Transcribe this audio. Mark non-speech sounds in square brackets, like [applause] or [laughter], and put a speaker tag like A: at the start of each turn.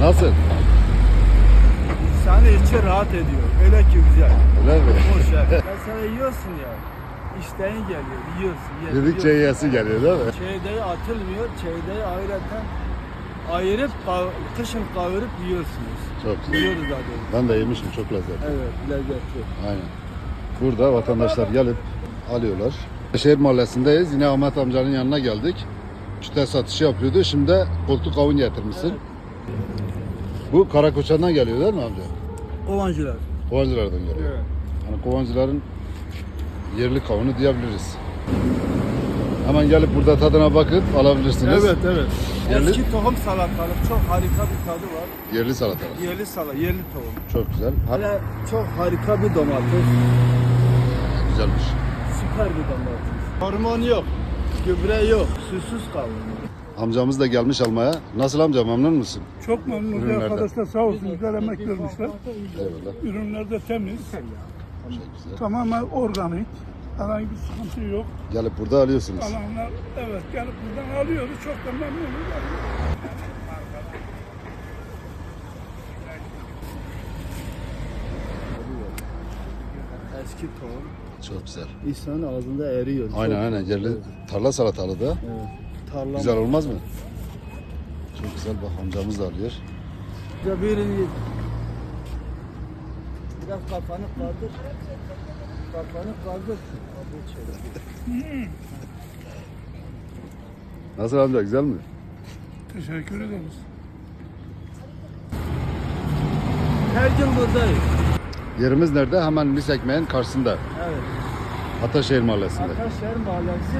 A: Nasıl?
B: İnsanı içi rahat ediyor. Öyle ki güzel.
A: Öyle mi?
B: Boş ver. [laughs] Mesela yiyorsun ya. İşten geliyor. Yiyorsun. yiyorsun
A: Dedikçe
B: yiyorsun.
A: yiyesi geliyor değil mi?
B: Çeyreği atılmıyor. Çeyreği ayrıca ayırıp kışın kavurup yiyorsunuz.
A: Çok güzel.
B: Yiyoruz zaten.
A: Ben de yemişim çok lezzetli.
B: Evet lezzetli.
A: Aynen. Burada vatandaşlar gelip alıyorlar. Şehir mahallesindeyiz. Yine Ahmet amcanın yanına geldik. Çüte satışı yapıyordu. Şimdi de koltuk kavun getirmişsin. Bu Karakoçan'dan geliyor değil mi amca?
B: Kovancılar.
A: Kovancılardan geliyor.
B: Evet.
A: Yani kovancıların yerli kavunu diyebiliriz. Hemen gelip burada tadına bakıp alabilirsiniz.
B: Evet evet.
A: Yerli-
B: Eski tohum salatalık çok harika bir tadı var.
A: Yerli salatalık.
B: Yerli sala, yerli tohum.
A: Çok güzel. Ha,
B: Hala çok harika bir domates.
A: güzelmiş.
B: Süper bir domates. Hormon yok. Gübre yok. Susuz kavun.
A: Amcamız da gelmiş almaya. Nasıl amca memnun musun?
C: Çok memnunuz.
A: Ürünlerden.
C: Arkadaşlar sağ olsun güzel emek vermişler.
A: Eyvallah.
C: Ürünler de temiz.
A: Çok güzel.
C: Tamamen organik. Herhangi bir sıkıntı yok.
A: Gelip burada alıyorsunuz.
C: Alanlar evet gelip buradan alıyoruz. Çok da memnunuz.
B: Eski tohum.
A: Çok güzel.
B: İnsanın ağzında eriyor.
A: Aynen
B: Çok-
A: aynen yerli tarla salatalığı da
B: Evet. Tarla.
A: güzel olmaz mı? Çok güzel bak amcamız da alıyor.
B: Ya birini biraz kafanı kaldır. Kafanı kaldır. [laughs]
A: Nasıl amca güzel mi?
C: Teşekkür ederiz.
B: Her gün buradayız.
A: Yerimiz nerede? Hemen Ekmeğin karşısında.
B: Evet.
A: Ataşehir Mahallesi'nde.
B: Ataşehir Mahallesi